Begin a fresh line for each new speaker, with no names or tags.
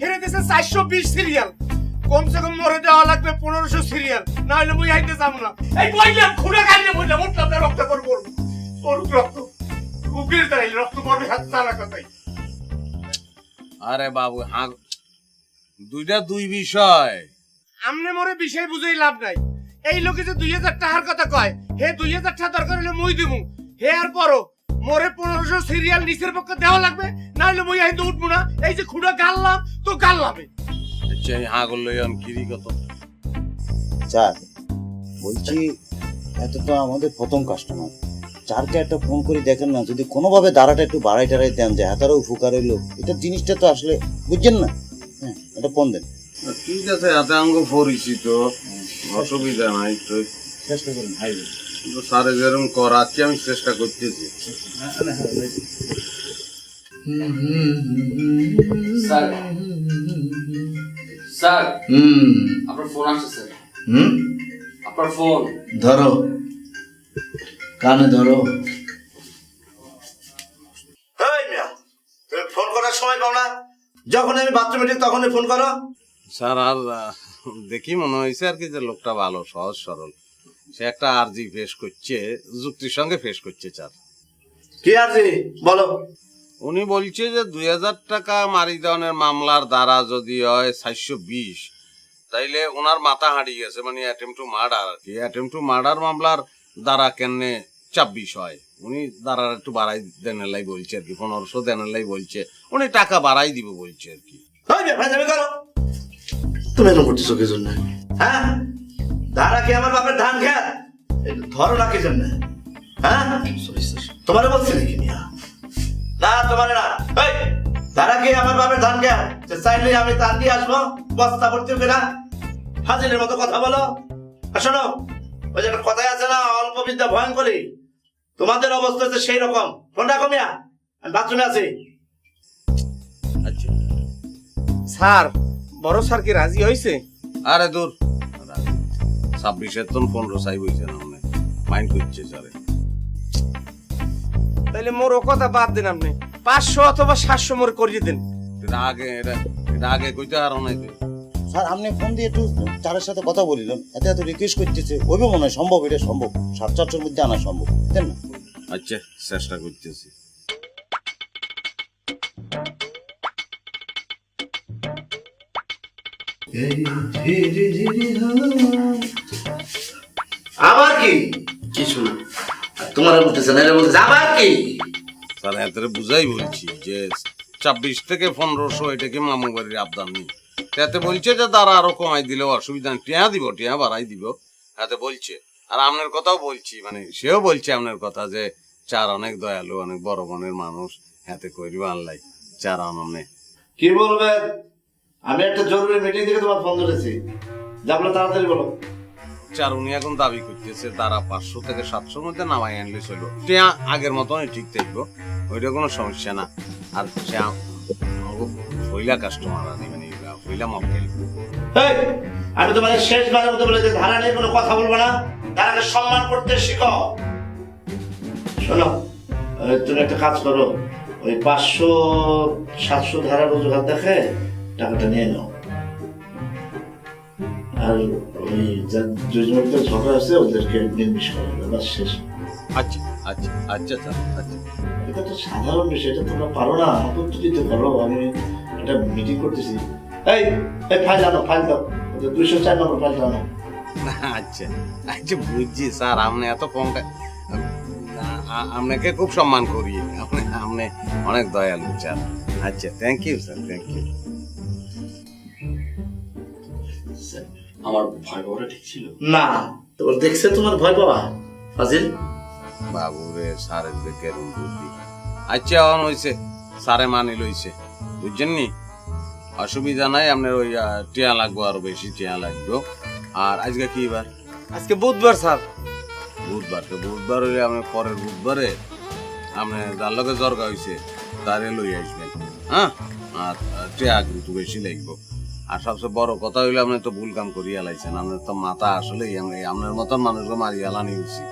হেরে দিয়েছে চারশো বিশ সিরিয়াল কমসে কম মরে দেওয়া লাগবে পনেরোশো সিরিয়াল না হলে মুই হাইতে যাব না। এই বইলাম খুঁড়ে গাইলে বললাম উঠলাম না রক্ত করে পড়ব পড়ুক রক্ত উকিল দাঁড়াইলে রক্ত পড়বে হাত তারা কথাই
আরে বাবু হা দুইটা দুই বিষয়।
আমনে মরে বিষয় বুঝেই লাভ নাই। এই লোকে যে দুই হাজার টাকার কথা কয় হে দুই হাজার টাকা দরকার হলে মই দিব হে আর পরো মোরে পনেরোশো সিরিয়াল নিচের পক্ষে দেওয়া লাগবে না হলে মই হাইতে উঠবো না। এই যে খুঁড়া গাললাম তো গাললামে।
আচ্ছা এই হাগল লই কিরি কত
চার বলছি এত তো আমাদের প্রথম কাস্টমার চারকে একটা ফোন করে দেখেন না যদি কোনোভাবে দাঁড়াটা একটু বাড়াই টাড়াই দেন যে হাতারও উপকার হইল। এটা জিনিসটা তো আসলে বুঝছেন না। হ্যাঁ এটা ফোন দেন।
ঠিক আছে হাতে আঙ্গ পরিচিত অসুবিধা নাই তো।
চেষ্টা করুন হাই।
কিন্তু স্যারে যেরকম করাচ্ছি আমি চেষ্টা করতেছি।
স্যার স্যার
হুম।
আপনার ফোন আসছে স্যার
হুম?
আপনার ফোন।
ধরো। কানে ধরো। এই ফোন করার সময় পাও না। যখন আমি বাথরুমে ঠিক তখনই ফোন করো।
স্যার আর দেখি মনে হয়েছে আর কি যে লোকটা ভালো সহজ সরল। সে একটা আরজি ফেস করছে যুক্তির সঙ্গে ফেস করছে স্যার
কি আর জি বলো।
উনি বলছে যে দুই হাজার টাকা মারি দেওয়ানের মামলার দ্বারা যদি হয় চারশো বিশ তাইলে ওনার মাথা হারিয়ে গেছে মানে অ্যাটেম্প টু মার্ডার আর কি অ্যাটেম্প টু মার্ডার মামলার দ্বারা কেনে ছাব্বিশ হয়? উনি দ্বারা একটু বাড়াই দেনেলাই বলছে আর কি পনেরোশো দেনেলাই বলছে। উনি টাকা বাড়াই দিব বলছে আর কি।
তুমি এরকম করতেছো কি জন্য? হ্যাঁ? ধারা কি আমার বাপের ধান এই ধরো না কি জন্য হ্যাঁ? তোমারে বলছি নাকি মিয়া? না তোমারে না। এই ধারা কি আমার বাপের ধান যে চাইলে আমি ধান দিয়ে আসব বস্তা ভর্তি করে। না হাজিরের মতো কথা বলো। শোনো ওই যে একটা কথাই আছে না অল্প বিদ্যা ভয়ঙ্করী তোমাদের অবস্থা হচ্ছে সেই রকম। ফোন রাখো মিয়া আমি বাথরুমে আছি।
আচ্ছা
স্যার বড় স্যার কি রাজি হয়েছে?
আরে দূর। ছাব্বিশের তন পনেরো সাই বইছে না। মাইন্ড করছে স্যারে
তাইলে মোর ও কথা বাদ দিন আপনি। পাঁচশো অথবা সাতশো মোর করিয়ে দিন।
এটা আগে এটা এটা আগে কইতে আর তো।
স্যার আপনি ফোন দিয়ে একটু চারের সাথে কথা বলিলেন। এত এত রিকোয়েস্ট করতেছে ওইবে মনে হয় সম্ভব এটা সম্ভব। সাত চারশোর মধ্যে আনা সম্ভব বুঝলেন না?
আচ্ছা চেষ্টা করতেছি।
আবার কি? কিছু না। তোমার বলতেছে না এরা বলতেছে আবার কি?
স্যার এতে বুঝাই বলছি যে ছাব্বিশ থেকে পনেরোশো এটাকে মামু বাড়ির আবদান নেই। তাতে বলছে যে তারা আরও কমাই দিলেও অসুবিধা নেই। টিয়া দিব টিয়া বাড়াই দিব। এতে বলছে। আর আপনার কথাও বলছি মানে সেও বলছে আপনার কথা যে চার অনেক দয়ালু অনেক বড় মনের মানুষ হাতে করিব আনলাই চার আননে
কি বলবে আমি একটা জরুরি মিটিং থেকে তোমার ফোন ধরেছি। যাব তাড়াতাড়ি বলো।
চার উনি এখন দাবি করতেছে, তারা পাঁচশো থেকে সাতশোর মধ্যে নামাই আনলে চলবে টিয়া আগের মতনই ঠিক থাকব, ওইটা কোনো সমস্যা না। আর আম- কাস্টমার আনি মানে পয়লা মক্কেল।
আমি তোমার শেষবারের মতো বলে ধারা নিয়ে কোনো কথা বলব না। ধারাকে সম্মান করতে শিখো। শোনো তুমি একটা কাজ করো, ওই পাঁচশো, সাতশো ধারার অজুহাত দেখে টাকাটা নিয়ে নাও। ওই ঝগড়া আছে ওদেরকে করে দেবে, বাস শেষ।
আচ্ছা আচ্ছা আচ্ছা স্যার আচ্ছা।
এটা তো সাধারণ বিষয় এটা তোমরা পারো না আমাকে উত্তর দিতে পারো। আমি একটা মিটিং করতেছি। এই এই ফাইল আনো ফাইল দাও। দুইশো চার নম্বর ফাইলটা আনো।
আচ্ছা আচ্ছা বুঝছি স্যার আপনি এত কম আপনাকে খুব সম্মান করি। আপনি আপনি অনেক দয়ালু স্যার। আচ্ছা thank you sir thank you
আমার ভয় পাওয়াটা ঠিক ছিল?
না তোমার দেখছে তোমার ভয় পাওয়া? ফাজিল?
বাবু রে স্যারের দিকে বুদ্ধি আচ্ছা অন হইছে স্যারে মানি লইছে। বুঝছেন নি? অসুবিধা নাই আপনার ওই টিয়া লাগবো আরও বেশি টিয়া লাগবে। আর আজকে কি বার?
আজকে বুধবার স্যার।
বুধবার তো বুধবার হইলে আপনি পরের বুধবারে আপনি যার লগে জর্গা হইছে তারে লই আসবেন। হ্যাঁ? আর আর টিয়া কিন্তু বেশি লাগবে। আর সবচেয়ে বড় কথা হইলে আপনি তো ভুল কাম করিয়া লাইছেন। আপনার তো মাথা আসলেই আমরা আপনার মতন মানুষকে মারিয়া উচিত।